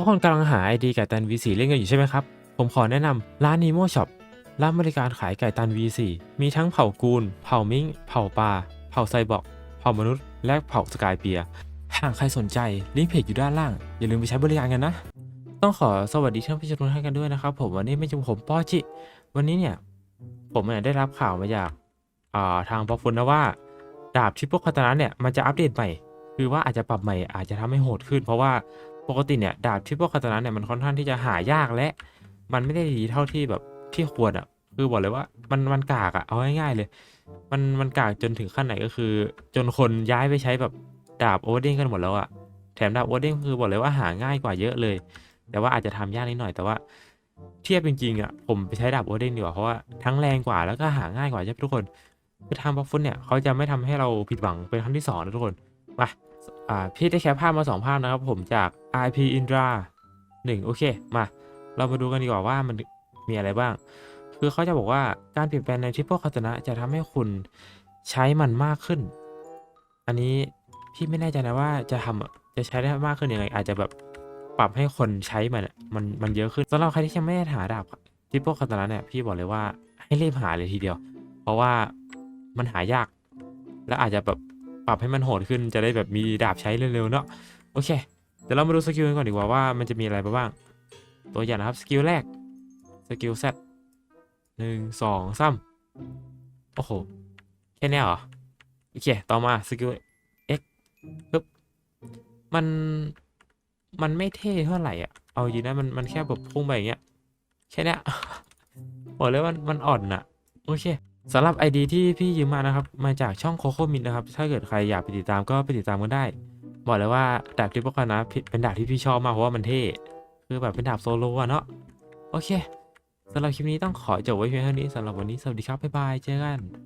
ทุกคนกำลังหาไอดีไก่ตัน V4 เล่นกันอยู่ใช่ไหมครับ ผมขอแนะนำร้าน Nemo Shop ร้านบริการขายไก่ตัน V4 มีทั้งเผ่ากูลเผ่ามิง เผ่าปลา เผ่าไซบอร์กเผ่ามนุษย์ และเผ่าสกายเปีย หากใครสนใจลิงก์เพจอยู่ด้านล่าง อย่าลืมไปใช้บริการกันนะ ต้องขอสวัสดีท่านผู้ชมทุกท่านกันด้วยนะครับ ผมวันนี้ไม่ใช่ผมป้อจิ วันนี้เนี่ยผมเนี่ยได้รับข่าวมาจากาทางปอฟุนนะว่า ดาบทิปโปคาตานะเนี่ยมันจะอัปเดตใหม่ คือว่าอาจจะปรับใหม่อาจจะทำให้โหดขึ้น เพราะว่า ปกติเนี่ยดาบทิปโปคาตานะเนี่ยมันค่อนข้างที่จะหายากและ มันไม่ได้ดีเท่าที่แบบที่ควรอะ คือบอกเลยว่ามันมันกากอะเอาง่ายๆเลย มันมันกากจนถึงขั้นไหนก็คือ จนคนย้ายไปใช้แบบดาบโอเวอร์ด้งกันหมดแล้วอะแถมดาบโอเวอร์ด้งคือบอกเลยว่าหาง่ายกว่าเยอะเลย แต่ว่าอาจจะทำยากนิดหน่อยแต่ว่าเทียบจริงๆอะผมไปใช้ดาบโอเวอร์ด้งดีกว่าเพราะว่าทั้งแรงกว่าแล้วก็หาง่ายกว่าใช่ไหมทุกคนคือทางบัฟฟุตเนี่ยเขาจะไม่ทำให้เราผิดหวังเป็นครั้งที่สองนะทุกคน มาอ่าพี่ได้แคปภาพมาสองภาพนะครับ ผมจาก IP Indra หนึ่งโอเค มา เรามาดูกันดีกว่าว่ามันมีอะไรบ้าง คือเขาจะบอกว่าการเปลี่ยนแปลงในทริปเปิลคาตนะจะทำให้คุณใช้มันมากขึ้น อันนี้พี่ไม่แน่ใจนะว่าจะทำจะใช้ได้มากขึ้นยังไง อาจจะแบบปรับให้คนใช้มันมันมันเยอะขึ้นสำหรับใครที่ยังไม่ได้หาดาบทริปเปิลคาตนะเนี่ยพี่บอกเลยว่าให้รีบหาเลยทีเดียว เพราะว่ามันหายาก และอาจจะแบบ ปรับให้มันโหดขึ้นจะได้แบบมีดาบใช้เร็วๆเนาะโอเคเดี๋ยวเรามาดูสกิลกันก่อนดีกว่าว่ามันจะมีอะไรบ้าง ตัวอย่างนะครับสกิลแรกสกิล Z หนึ่งสองสามโอ้โหแค่เนี้ยเหรอโอเคต่อมาสกิล X ปึ๊บมันมันไม่เท่เท่าไหร่อะเอาจริงนะมันมันแค่แบบพุ่งไปอย่างเงี้ยแค่เนี้ยบอกเลยว่ามันอ่อนอะโอเค สำหรับ ID ที่พี่ยืมมานะครับ มาจากช่องโคโคมินนะครับ ถ้าเกิดใครอยากไปติดตามก็ไปติดตามกันได้ บอกเลยว่าดาบทริปเปิลคานะ เป็นดาบที่พี่ชอบมากเพราะว่ามันเท่ คือแบบเป็นดาบโซโล่อะเนาะ โอเคสำหรับคลิปนี้ต้องขอจบไว้เพียงเท่านี้สำหรับวันนี้สวัสดีครับ บ๊ายบาย เจอกัน